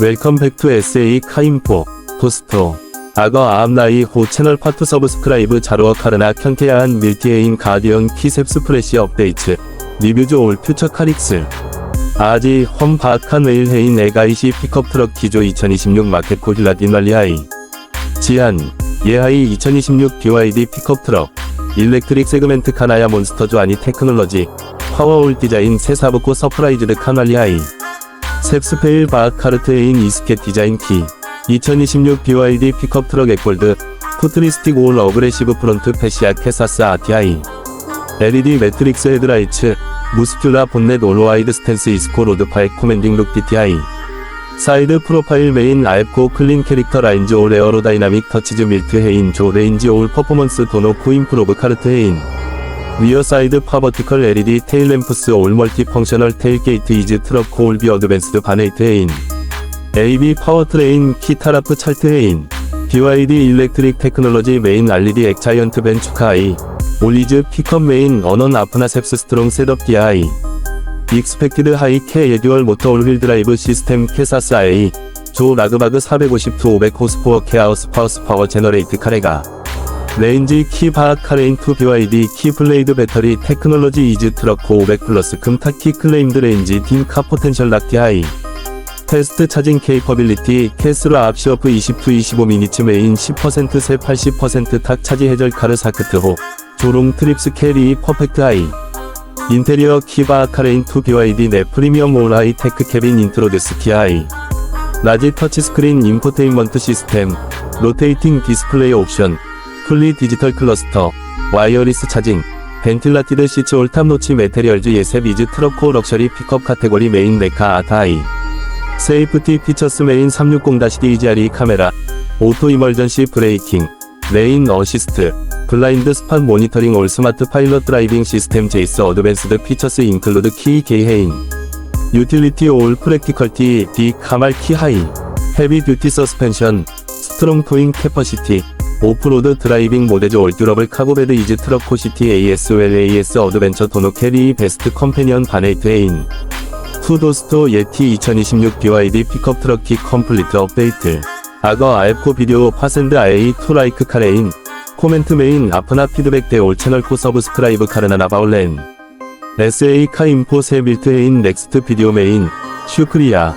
웰컴 백투 SA 카인포 포스토. 악어 암나이 호 채널 파트 서브스크라이브 자루어 카르나 켠케야한 밀티에인 가디언 키셉스 프레시 업데이트. 리뷰즈 올 퓨처 카릭스. 아지 험 바악한 웨일헤인 에가이시 픽업 트럭 기조 2026 마켓 고힐라 딘말리하이. 지한 예하이 2026 BYD 픽업 트럭. 일렉트릭 세그멘트 카나야 몬스터즈 아니 테크놀로지. 파워올 디자인 세사부코 서프라이즈드 카날리하이 셉스페일 바카르트 에인 이스켓 디자인 키 2026 BYD 픽업 트럭 액골드 푸트리스틱 올 어그레시브 프론트 패시아 캐사스 아티아이 LED 매트릭스 헤드라이츠 무스큘라 본넷 올와이드 스탠스 이스코 로드파의 코맨딩 룩 DTI 사이드 프로파일 메인 알코 클린 캐릭터 라인즈 올 에어로다이나믹 터치즈 밀트 헤인 조 레인지 올 퍼포먼스 도노 쿠 임프로브 카르트 헤인 리어 사이드 파버티컬 LED 테일 램프스 올 멀티 펑셔널 테일 게이트 이즈 트럭 코올비 어드밴스드 바네이트 헤인. AB 파워트레인 키타라프 찰트 헤인. BYD 일렉트릭 테크놀로지 메인 RLD 엑자이언트 벤추카이 올리즈 픽업 메인 언언 아프나 셉스 스트롱 셋업 DI 익스펙티드 하이 캐 예듀얼 모터 올휠 드라이브 시스템 캐사스 IA 조 라그바그 450-500 호스포어 케아우스 파우스 파워 제너레이트 카레가 레인지 키 바악 카레인 2 BYD 키 블레이드 배터리 테크놀로지 이즈 트럭 고 500 플러스 금타 키 클레임드 레인지 딘카 포텐셜 락티 하이. 테스트 차징 케이퍼빌리티 캐스로 앞시어프 20-25 미니츠 메인 10%세 80%탁 차지 해절 카르 사크트 호. 조롱 트립스 캐리 퍼펙트 하이. 인테리어 키바 카레인 2 BYD 내 프리미엄 올 하이 테크 캐빈 인트로듀스 키 하이. 라지 터치스크린 인포테인먼트 시스템. 로테이팅 디스플레이 옵션 풀리 디지털 클러스터 와이어리스 차징 벤틸라티드 시츠 올탑 노치 메테리얼즈 예셉 이즈 트럭코 럭셔리 픽업 카테고리 메인 레카 아타이. 세이프티 피처스 메인 360-DGRE 카메라 오토 이멀전시 브레이킹 레인 어시스트 블라인드 스팟 모니터링 올 스마트 파일럿 드라이빙 시스템 제이스 어드밴스드 피처스 인클루드 키 게이 헤인. 유틸리티 올 프랙티컬티 디 카말 키 하이. 헤비 듀티 서스펜션 스트롱 토잉 캐퍼시티 오프로드 드라이빙 모데즈 올 듀러블 카고베드 이즈 트럭 코시티 AS 웰 AS 어드벤처 도노 캐리 베스트 컴패니언 바네이트 에인. 투도스토 예티 2026 BYD 픽업 트럭 키 컴플리트 업데이트. 악어 알코 비디오 파센드 아이 투라이크 카레인. 코멘트 메인 아프나 피드백 대올 채널 코 서브스크라이브 카르나나 바울렌. SA 카 인포 세 밀트 헤인 넥스트 비디오 메인. 슈크리아